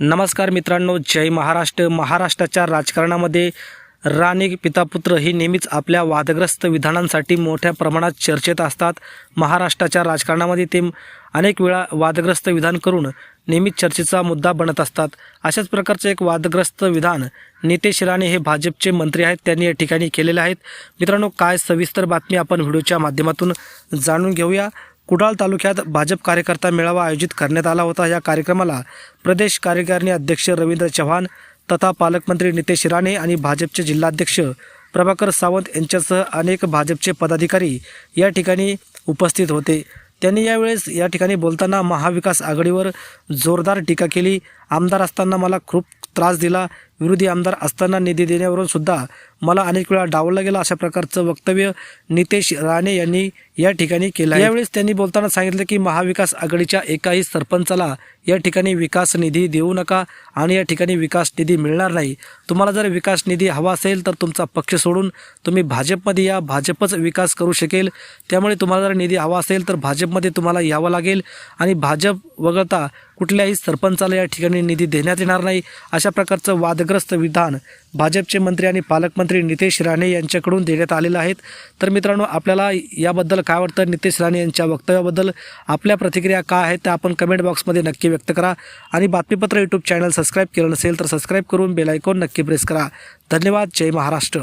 नमस्कार मित्रांनो जय महाराष्ट्र. महाराष्ट्राच्या राजकारणामध्ये राणी पितापुत्र ही नेहमीच आपल्या वादग्रस्त विधानांसाठी मोठ्या प्रमाणात चर्चेत असतात. महाराष्ट्राच्या राजकारणामध्ये ते अनेक वेळा वादग्रस्त विधान करून नेहमीच चर्चेचा मुद्दा बनत असतात. अशाच प्रकारचे एक वादग्रस्त विधान नितेश राणे हे भाजपचे मंत्री आहेत त्यांनी या ठिकाणी केलेले आहेत मित्रांनो काय सविस्तर बातमी आपण व्हिडिओच्या माध्यमातून जाणून घेऊया. कुडाळ तालुक्यात भाजप कार्यकर्ता मेळावा आयोजित करण्यात आला होता. या कार्यक्रमाला प्रदेश कार्यकारिणी अध्यक्ष रवींद्र चव्हाण तथा पालकमंत्री नितेश राणे आणि भाजपचे जिल्हाध्यक्ष प्रभाकर सावंत यांच्यासह अनेक भाजपचे पदाधिकारी या ठिकाणी उपस्थित होते. त्यांनी यावेळेस या ठिकाणी बोलताना महाविकास आघाडीवर जोरदार टीका केली. आमदार असताना मला खूप त्रास दिला. विरोधी आमदार असताना निधी देण्यावरून सुद्धा मला अनेक वेळा डावलं गेलं अशा प्रकारचं वक्तव्य नितेश राणे यांनी या ठिकाणी केलं यावेळेस त्यांनी बोलताना सांगितलं की महाविकास आघाडीच्या एकाही सरपंचाला या ठिकाणी विकास निधी देऊ नका आणि या ठिकाणी विकास निधी मिळणार नाही. तुम्हाला जर विकास निधी हवा असेल तर तुमचा पक्ष सोडून तुम्ही भाजपमध्ये या भाजपच विकास करू शकेल. त्यामुळे तुम्हाला जर निधी हवा असेल तर भाजपमध्ये तुम्हाला यावं लागेल आणि भाजप वगळता कुठल्याही सरपंचाला या ठिकाणी निधी देण्यात येणार नाही. अशा प्रकारचं वादग्रस्त विधान भाजपचे मंत्री आणि पालकमंत्री नितेश राणे यांच्याकडून देण्यात आलेलं आहेत तर मित्रांनो आपल्याला याबद्दल काय वाटतं? नितेश राणे यांच्या वक्तव्याबद्दल आपल्या प्रतिक्रिया काय आहेत? त्या आपण कमेंट बॉक्समध्ये नक्की व्यक्त करा. आणि बातमीपत्र यूट्यूब चॅनल सबस्क्राईब केलं नसेल तर सबस्क्राईब करून बेलायकॉन नक्की प्रेस करा. धन्यवाद. जय महाराष्ट्र.